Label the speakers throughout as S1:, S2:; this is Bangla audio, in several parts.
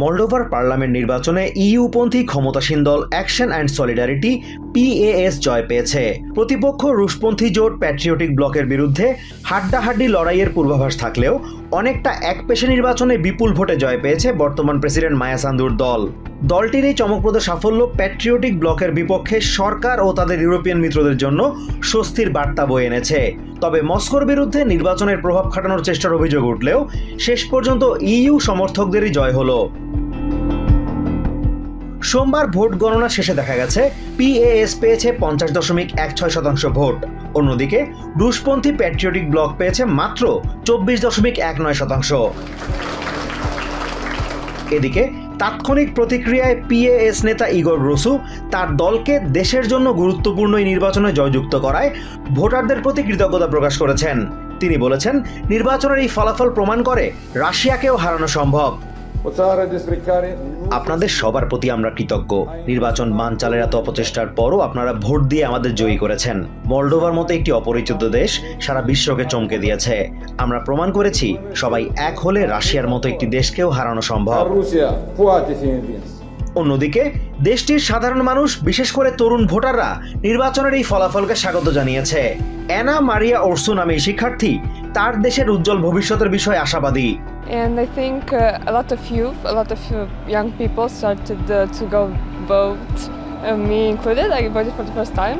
S1: মল্ডোভার পার্লামেন্ট নির্বাচনে ইউপন্থী ক্ষমতাসীন দল অ্যাকশন অ্যান্ড সলিডারিটি পিএএস জয় পেয়েছে। প্রতিপক্ষ রুশপন্থী জোট প্যাট্রিয়টিক ব্লকের বিরুদ্ধে হাড্ডাহাড্ডি লড়াইয়ের পূর্বাভাস থাকলেও অনেকটা একপেশে নির্বাচনে বিপুল ভোটে জয় পেয়েছে বর্তমান প্রেসিডেন্ট মায়া সান্দুর দল। দলটির এই চমকপ্রদ সাফল্য প্যাট্রিয়টিক ব্লকের বিপক্ষে সরকার ও তাদের ইউরোপিয়ান মিত্রদের জন্য স্বস্তির বার্তা বয়ে এনেছে। তবে মস্কোর বিরুদ্ধে নির্বাচনের প্রভাব খাটানোর চেষ্টার অভিযোগ উঠলেও শেষ পর্যন্ত ইইউ সমর্থকদেরই জয় হলো। সোমবার ভোট গণনা শেষে দেখা গেছে পিএএস পেয়েছে পঞ্চাশ দশমিক এক ছয় শতাংশ ভোট। অন্যদিকে রুশপন্থী প্যাট্রিয়টিক ব্লক পেয়েছে মাত্র চব্বিশ দশমিক এক নয় শতাংশ। এদিকে, তাৎক্ষণিক প্রতিক্রিয়ায় পিএএস নেতা ইগর রসু তার দলকে দেশের জন্য গুরুত্বপূর্ণ এই নির্বাচনে জয়যুক্ত করায় ভোটারদের প্রতি কৃতজ্ঞতা প্রকাশ করেছেন। তিনি বলেছেন, নির্বাচনের এই ফলাফল প্রমাণ করে রাশিয়াকেও হারানো সম্ভব। আপনাদের সবার প্রতি আমরা কৃতজ্ঞ। নির্বাচন বানচালের এত অপচেষ্টার পরও আপনারা ভোট দিয়ে আমাদের জয়ী করেছেন। মলডোভার মতো একটি অপরিচিত দেশ সারা বিশ্বকে চমকে দিয়েছে। আমরা প্রমাণ করেছি সবাই এক হলে রাশিয়ার মতো একটি দেশকেও হারানো সম্ভব। অন্যদিকে দেশটির সাধারণ মানুষ বিশেষ করে তরুণ ভোটাররা নির্বাচনের এই ফলাফলকে স্বাগত জানিয়েছে অ্যানা মারিয়া ওরসু নামে শিক্ষার্থী তার দেশের উজ্জ্বল ভবিষ্যতের বিষয়ে আশাবাদী
S2: And I think uh, a lot of youth, a lot of uh, young people started uh, to go vote, uh, me included. I voted for the first time.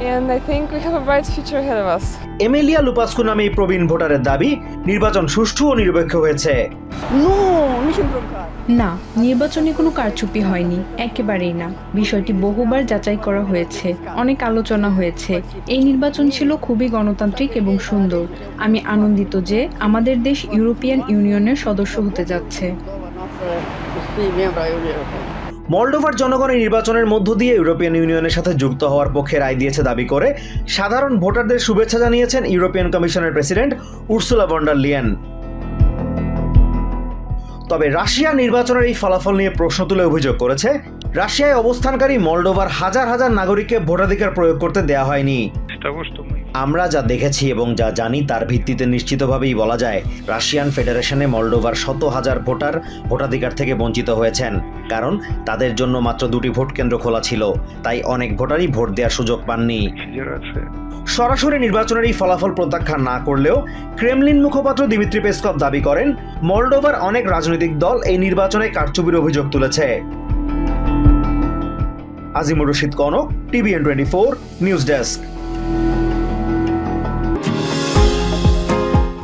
S2: And I think we have a bright future ahead of us.
S1: Emilia Lupascu নামে এই প্রবীণ ভোটারের দাবি নির্বাচন সুষ্ঠু ও নিরপেক্ষ হয়েছে।
S3: না নির্বাচনে কোনো কারচুপি হয়নি একেবারেই না। বিষয়টি বহুবার যাচাই করা হয়েছে অনেক আলোচনা হয়েছে। এই নির্বাচন ছিল খুবই গণতান্ত্রিক এবং সুন্দর। আমি আনন্দিত যে আমাদের দেশ ইউরোপিয়ান ইউনিয়নের সদস্য হতে যাচ্ছে।
S1: মল্ডোভার জনগণ এই নির্বাচনের মধ্য দিয়ে ইউরোপিয়ান ইউনিয়নের সাথে যুক্ত হওয়ার পক্ষে রায় দিয়েছে দাবি করে সাধারণ ভোটারদের শুভেচ্ছা জানিয়েছেন ইউরোপিয়ান কমিশনের president Ursula von der Leyen. তবে রাশিয়া নির্বাচনের এই ফলাফল নিয়ে প্রশ্ন তুলে অভিযোগ করেছে, রাশিয়ায় অবস্থানকারী মল্ডোভার হাজার হাজার নাগরিককে ভোটাধিকার প্রয়োগ করতে দেয়া হয়নি। আমরা যা দেখেছি এবং যা জানি তার ভিত্তিতে নিশ্চিতভাবেই বলা যায়, রাশিয়ান ফেডারেশনে মলডোভার শত হাজার ভোটার ভোটাধিকার থেকে বঞ্চিত হয়েছেন। কারণ, তাদের জন্য মাত্র দুটি ভোট কেন্দ্র খোলা ছিল, তাই অনেক ভোটারই ভোট দেওয়ার সুযোগ পাননি। সরাসরি নির্বাচনের এই ফলাফল প্রত্যাখ্যান না করলেও, ক্রেমলিন মুখপাত্র দিমিত্রি পেসকভ দাবি করেন, মলডোভার অনেক রাজনৈতিক দল এই নির্বাচনে কারচুপির অভিযোগ তুলেছে। Azimur Rashid Kanak, TVN twenty four, news desk.